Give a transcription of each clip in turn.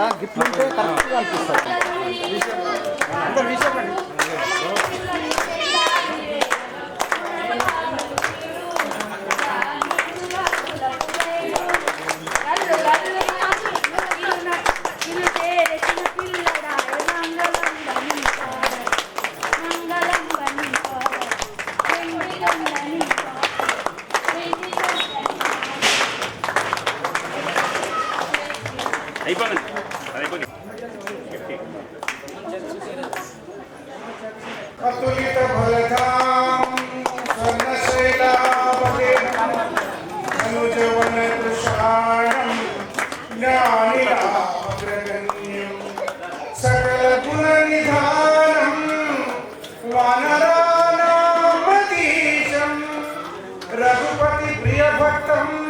ఇట్లా గిట్లుంటే కరెక్ట్గా అనిపిస్తుంది. रघुपति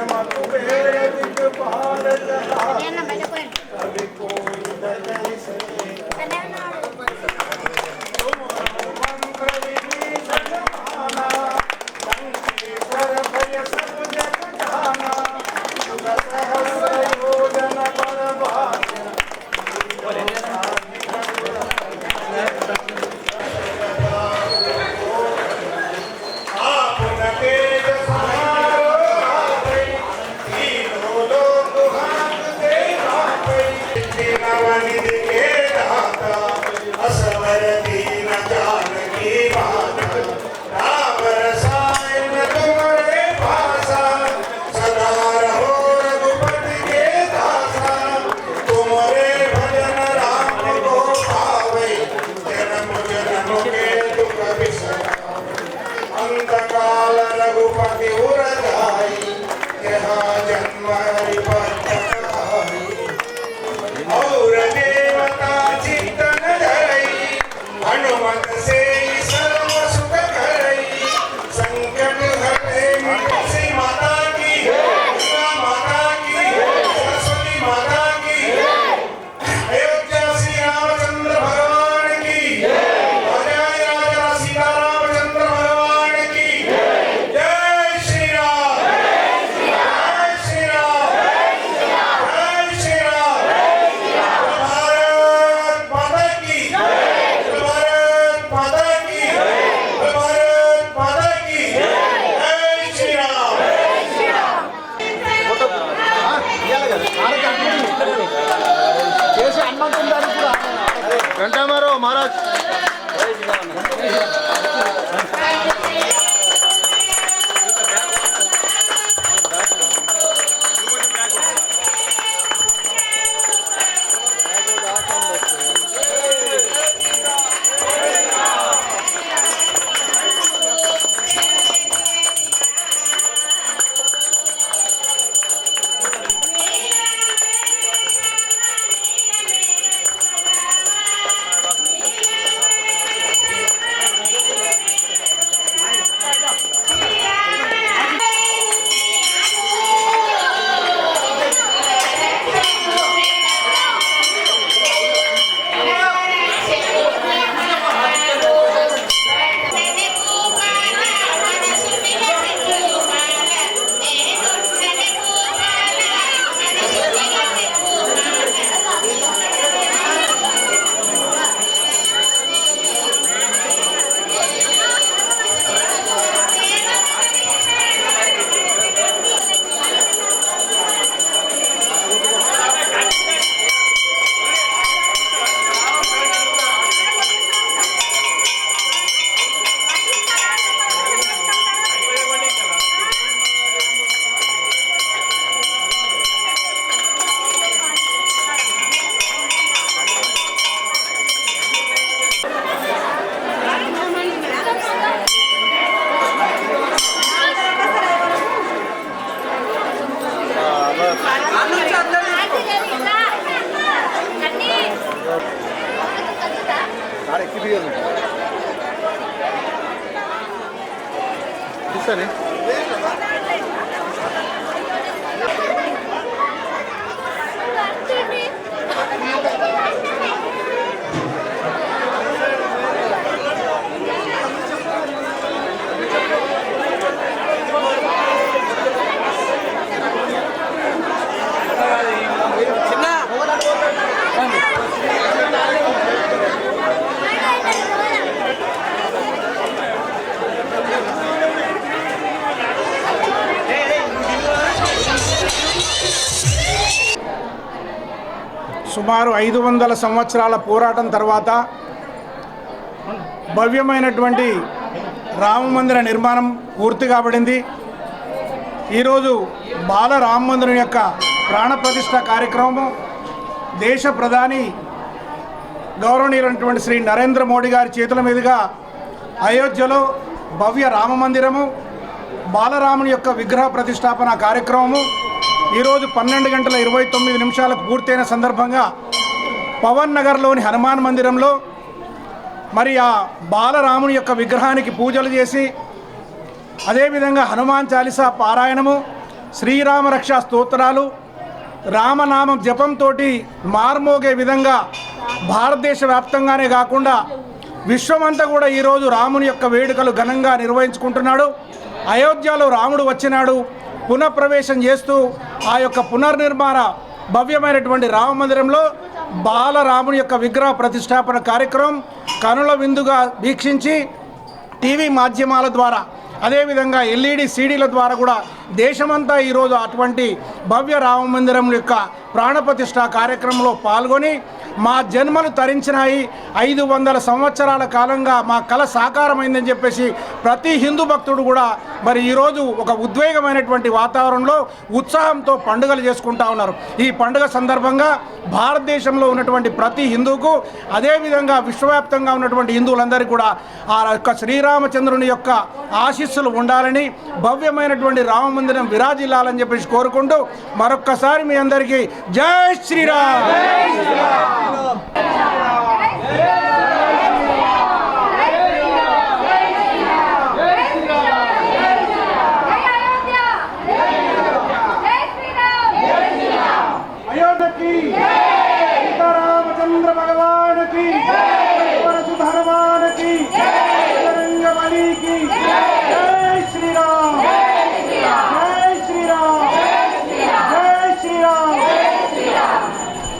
எமக்கு வேதிக்கு பாடல்களா 네. 비싸네. సుమారు ఐదు వందల సంవత్సరాల పోరాటం తర్వాత భవ్యమైనటువంటి రామ మందిర నిర్మాణం పూర్తి కాబడింది ఈరోజు బాల రామ మందిరం యొక్క ప్రాణప్రతిష్ఠ కార్యక్రమం దేశ ప్రధాని గౌరవనీయులైనటువంటి శ్రీ నరేంద్ర మోడీ గారి చేతుల మీదుగా అయోధ్యలో భవ్య రామ మందిరము బాలరాముని యొక్క విగ్రహ ప్రతిష్టాపన కార్యక్రమము ఈరోజు పన్నెండు గంటల ఇరవై తొమ్మిది నిమిషాలకు పూర్తయిన సందర్భంగా పవన్ నగర్లోని హనుమాన్ మందిరంలో మరి ఆ బాలరాముని యొక్క విగ్రహానికి పూజలు చేసి అదేవిధంగా హనుమాన్ చాలీసా పారాయణము శ్రీరామ రక్షా స్తోత్రాలు రామనామం జపంతో మార్మోగే విధంగా భారతదేశ వ్యాప్తంగానే కాకుండా విశ్వమంతా కూడా ఈరోజు రాముని యొక్క వేడుకలు ఘనంగా నిర్వహించుకుంటున్నాడు. అయోధ్యలో రాముడు వచ్చినాడు పునఃప్రవేశం చేస్తూ ఆ యొక్క పునర్నిర్మాణ భవ్యమైనటువంటి రామ మందిరంలో బాలరాముని యొక్క విగ్రహ ప్రతిష్టాపన కార్యక్రమం కనుల విందుగా వీక్షించి టీవీ మాధ్యమాల ద్వారా అదేవిధంగా ఎల్ఈడి సీడీల ద్వారా కూడా దేశమంతా ఈరోజు అటువంటి భవ్య రామ మందిరం యొక్క ప్రాణప్రతిష్ఠ కార్యక్రమంలో పాల్గొని మా జన్మలు తరించినాయి. ఐదు వందల సంవత్సరాల కాలంగా మా కళ సాకారమైందని చెప్పేసి ప్రతి హిందూ భక్తుడు కూడా మరి ఈరోజు ఒక ఉద్వేగమైనటువంటి వాతావరణంలో ఉత్సాహంతో పండుగలు చేసుకుంటా ఉన్నారు. ఈ పండుగ సందర్భంగా భారతదేశంలో ఉన్నటువంటి ప్రతి హిందూకు అదేవిధంగా విశ్వవ్యాప్తంగా ఉన్నటువంటి హిందువులందరికీ కూడా ఆ యొక్క శ్రీరామచంద్రుని యొక్క ఆశీస్సులు ఉండాలని భవ్యమైనటువంటి రామ మందిరం విరాజిల్లాలని చెప్పేసి కోరుకుంటూ మరొక్కసారి మీ అందరికీ జై శ్రీరామ్.